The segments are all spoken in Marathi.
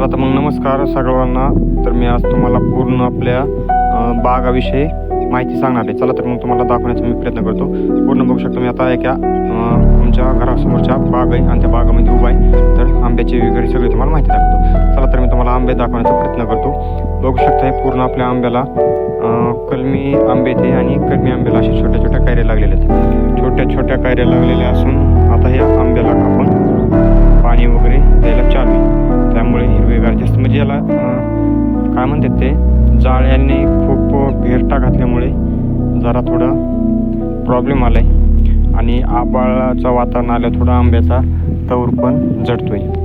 चला तर मग नमस्कार सगळ्यांना. तर मी आज तुम्हाला पूर्ण आपल्या बागाविषयी माहिती सांगणार आहे. चला तर मग तुम्हाला दाखवण्याचा मी प्रयत्न करतो. पूर्ण बघू शकतो मी आता एका तुमच्या आमच्या घरासमोरच्या बाग आहे आणि त्या बागामध्ये उभा आहे. तर आंब्याची वगैरे सगळी तुम्हाला माहिती दाखवतो. चला तर मी तुम्हाला आंबे दाखवण्याचा प्रयत्न करतो. बघू शकता हे पूर्ण आपल्या आंब्याला कलमी आंबे ते आणि कलमी आंब्याला अशा छोट्या छोट्या कायऱ्या लागलेल्या आहेत. छोट्या छोट्या कायऱ्या लागलेल्या असून याला काय म्हणतात ते जाळ्याने खूप घेरटा घातल्यामुळे जरा थोडं प्रॉब्लेम आला आहे आणि आबाळाचं वातावरण आलं थोडं आंब्याचा तवर पण जडतो आहे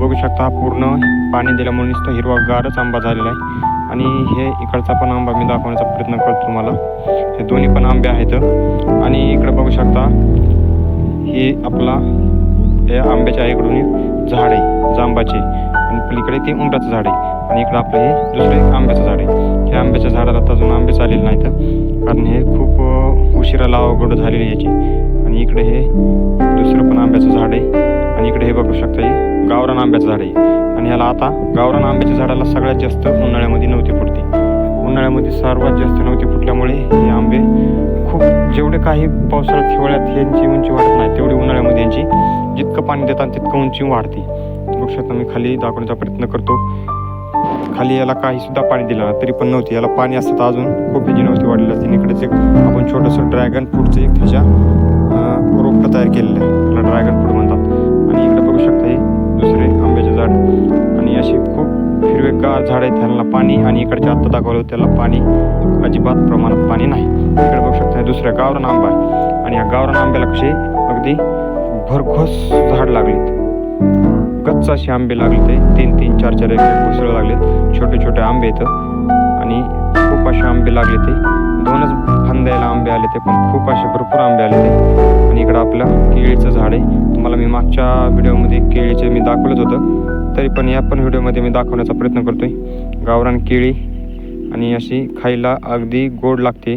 बघू शकता हा पूर्ण पाणी दिल्यामुळे नुसतं हिरवागारच आंबा झालेला आहे. आणि हे इकडचा पण आंबा मी दाखवण्याचा प्रयत्न करतो तुम्हाला. हे दोन्ही पण आंबे आहेत. आणि इकडे बघू शकता हे आपला या आंब्याच्या इकडून एक झाड आहे जांबाचे. आणि पलीकडे ते उंबराचं झाड आहे. आणि इकडं आपलं हे दुसरं एक आंब्याचं झाड आहे. ह्या आंब्याच्या झाडाला तर अजून आंबे चाललेले नाहीत. कारण हे खूप उशिरा लावगड झालेली आहे याची. आणि इकडे हे दुसरं पण आंब्याचं झाड आहे. आणि इकडे हे बघू शकता हे गावरान आंब्याचं झाड आहे. आणि ह्याला आता गावरान आंब्याच्या झाडाला सगळ्यात जास्त उन्हाळ्यामध्ये नव्हती फुटते. उन्हाळ्यामध्ये सर्वात जास्त नव्हती फुटल्यामुळे हे आंबे खूप जेवढे काही पावसाळ्यात हिवाळ्यात यांची उंची वाढत नाही तेवढी उन्हाळ्यामध्ये यांची जितकं पाणी देतात तितकं उंची वाढते. बघू मी खाली दाखवण्याचा प्रयत्न करतो. खाली याला काही सुद्धा पाणी दिलं तरी पण नव्हती. याला पाणी असतं तर अजून खूप ह्याची नव्हती वाढलेली असते. इकडेच एक आपण छोटंसं ड्रॅगन फ्रूटचं एक त्याच्या अं, रोपटं तयार केलेलं आहे. त्याला ड्रॅगन फ्रूट म्हणतात. आणि इकडे बघू शकता हे दुसरे आंब्याचे झाड. आणि असे खूप हिरवेगार झाड आहेत. त्यांना पाणी आणि इकडच्या आत्ता दाखवलं त्याला पाणी अजिबात प्रमाणात पाणी नाही. इकडे बघू शकता दुसऱ्या गावरान आंबा आहे. आणि या गावरान आंब्याला कसे अगदी भरघोस झाड लागलेत. गच्च असे आंबे लागले ते. तीन तीन चार चार एक एक लागलेत. छोटे छोटे आंबे आहेत आणि खूप असे आंबे लागले ते. दोनच फांद्याला आंबे आले ते पण खूप असे भरपूर आंबे आले ते. आणि इकडं आपलं केळीचं झाड आहे. तुम्हाला मी मागच्या व्हिडिओमध्ये केळीचे मी दाखवलंच होतं. तरी पण या पण व्हिडिओमध्ये मी दाखवण्याचा प्रयत्न करतोय. गावरान केळी आणि अशी खायला अगदी गोड लागते.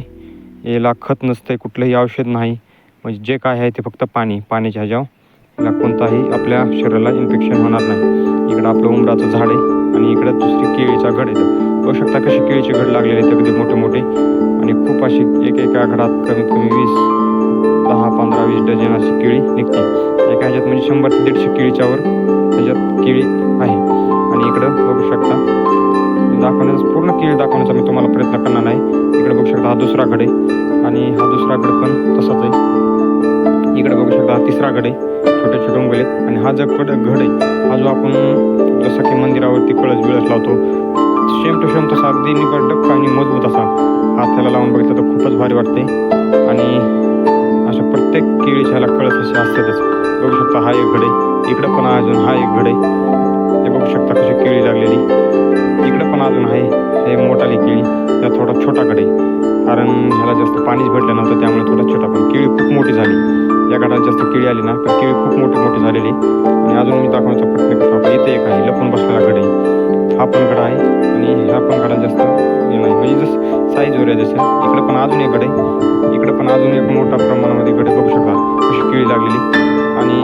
याला खत नसतंय कुठलंही औषध नाही. म्हणजे जे काय आहे ते फक्त पाणी पाण्याच्या ह्याच्यावर. याला कोणताही आपल्या शरीराला इन्फेक्शन होणार नाही. इकडं आपलं उमराचं झाड आहे आणि इकडं दुसरी केळीचा घड आहे बघू शकता कसे केळीचे घड लागलेले आहेत अगदी मोठे मोठे. आणि खूप अशी एक एका घडात कमीत कमी वीस दहा पंधरा वीस डझन अशी केळी निघते. एका ह्याच्यात म्हणजे शंभर ते दीडशे केळीच्यावर ह्याच्यात केळी आहे. आणि इकडं बघू शकता दाखवण्याचा पूर्ण केळी दाखवण्याचा मी तुम्हाला प्रयत्न करणार नाही. इकडे बघू शकता हा दुसरा घड आहे. आणि हा दुसरा घड पण तसाच आहे. इकडे बघू शकता तिसरा गड आहे. छोटे छोटे उंगले आहेत. आणि हा जो घड घड आहे हा जो आपण जसं की मंदिरावरती कळस बिळस लावतो सेम टू सेम तसा अगदी निबडक आणि मजबूत असा हात त्याला लावून बघितलं तर खूपच भारी वाटते आणि अशा प्रत्येक केळीच्या ह्याला कळस असे असतातच. बघू शकता हा एक घड आहे. इकडं पण अजून हा एक घड आहे. हे बघू शकता कशी केळी लागलेली. इकडं पण अजून आहे. हे मोठाली केळी. त्या थोडा छोटा गड आहे. कारण ह्याला जास्त पाणीच भेटलं नव्हतं त्यामुळे थोडा छोटा पण केळी खूप मोठी झाली. या गडात जास्त केळी आली ना तर केळी खूप मोठी मोठी झालेली. आणि अजून मी दाखवण्याचा प्रयत्न करतो. आपण इथे एक आहे लपून बसलेला गड आहे. हा पण गड आहे आणि ह्या पण गडात जास्त हे नाही. म्हणजे जसं साईजवर आहे जसं इकडं पण अजून एक गड आहे. इकडं पण अजून एक मोठ्या प्रमाणामध्ये गड बघू शकता कशी केळी लागलेली. आणि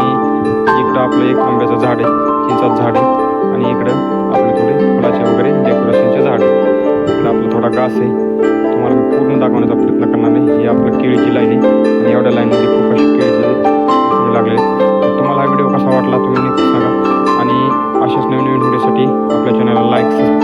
इकडं आपलं एक आंब्याचं झाड आहे. चिंचाचं झाड आहे. आणि इकडं आपले थोडे फुलाचे वगैरे डेकोरेशनचे झाड आहे. इकडं आपलं थोडा घास आहे. तुम्हाला पूर्ण दाखवण्याचा प्रयत्न करणार नाही हे आपलं केळीची like.